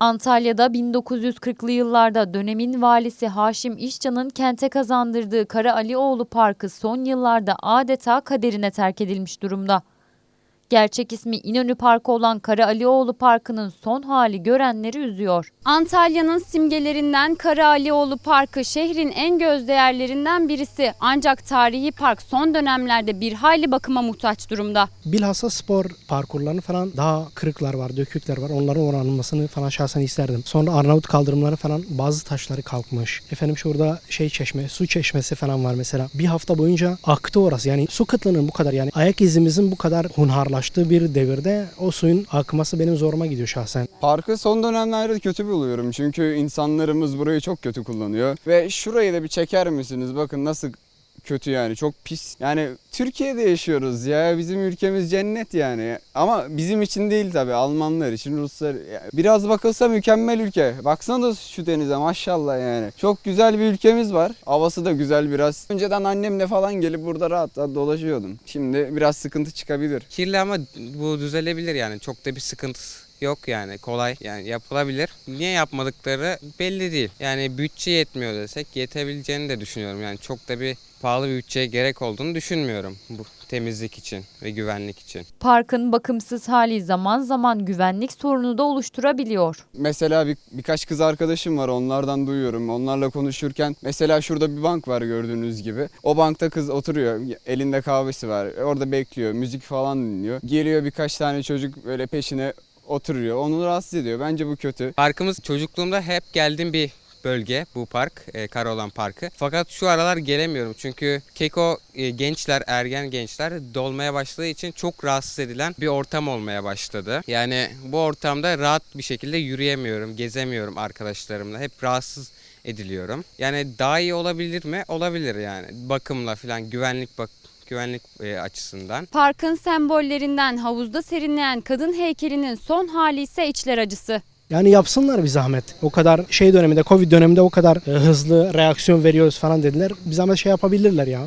Antalya'da 1940'lı yıllarda dönemin valisi Haşim İşcan'ın kente kazandırdığı Kara Alioğlu Parkı son yıllarda adeta kaderine terk edilmiş durumda. Gerçek ismi İnönü Parkı olan Kara Alioğlu Parkı'nın son hali görenleri üzüyor. Antalya'nın simgelerinden Kara Alioğlu Parkı şehrin en göz değerlerinden birisi. Ancak tarihi park son dönemlerde bir hayli bakıma muhtaç durumda. Bilhassa spor parkurlarını falan daha kırıklar var, dökükler var. Onların oranılmasını falan şahsen isterdim. Sonra Arnavut kaldırımları falan bazı taşları kalkmış. Efendim şurada şey çeşme, su çeşmesi falan var mesela. Bir hafta boyunca aktı orası. Yani su kıtlığının bu kadar yani ayak izimizin bu kadar hunharlaştığı bir devirde o suyun akması benim zoruma gidiyor şahsen. Parkı son dönemlerde kötü buluyorum çünkü insanlarımız burayı çok kötü kullanıyor. Ve şurayı da bir çeker misiniz? Bakın nasıl kötü yani çok pis. Yani Türkiye'de yaşıyoruz ya bizim ülkemiz cennet yani. Ama bizim için değil tabi Almanlar için Ruslar. biraz bakılsa mükemmel ülke. Baksana da şu denize maşallah yani. Çok güzel bir ülkemiz var. Havası da güzel biraz. Önceden annemle falan gelip burada rahat rahat dolaşıyordum. Şimdi biraz sıkıntı çıkabilir. Kirli ama bu düzelebilir yani. Çok da bir sıkıntısı yok yani. Kolay yani yapılabilir. Niye yapmadıkları belli değil. Yani bütçe yetmiyor desek yetebileceğini de düşünüyorum. Yani çok da bir pahalı bir bütçeye gerek olduğunu düşünmüyorum bu temizlik için ve güvenlik için. Parkın bakımsız hali zaman zaman güvenlik sorunu da oluşturabiliyor. Mesela bir, birkaç kız arkadaşım var onlardan duyuyorum. Onlarla konuşurken mesela şurada bir bank var gördüğünüz gibi. O bankta kız oturuyor elinde kahvesi var orada bekliyor müzik falan dinliyor. Geliyor birkaç tane çocuk böyle peşine oturuyor onu rahatsız ediyor. Bence bu kötü. Parkımız çocukluğumda hep geldiğim bir bölge bu park, e, Karaoğlan Parkı. Fakat şu aralar gelemiyorum çünkü keko e, gençler, ergen gençler dolmaya başladığı için çok rahatsız edilen bir ortam olmaya başladı. Yani bu ortamda rahat bir şekilde yürüyemiyorum, gezemiyorum arkadaşlarımla. Hep rahatsız ediliyorum. Yani daha iyi olabilir mi? Olabilir yani. Bakımla falan güvenlik bak güvenlik e, açısından. Parkın sembollerinden havuzda serinleyen kadın heykelinin son hali ise içler acısı. Yani yapsınlar bir zahmet. O kadar şey döneminde, Covid döneminde o kadar e, hızlı reaksiyon veriyoruz falan dediler. Bir zahmet şey yapabilirler ya.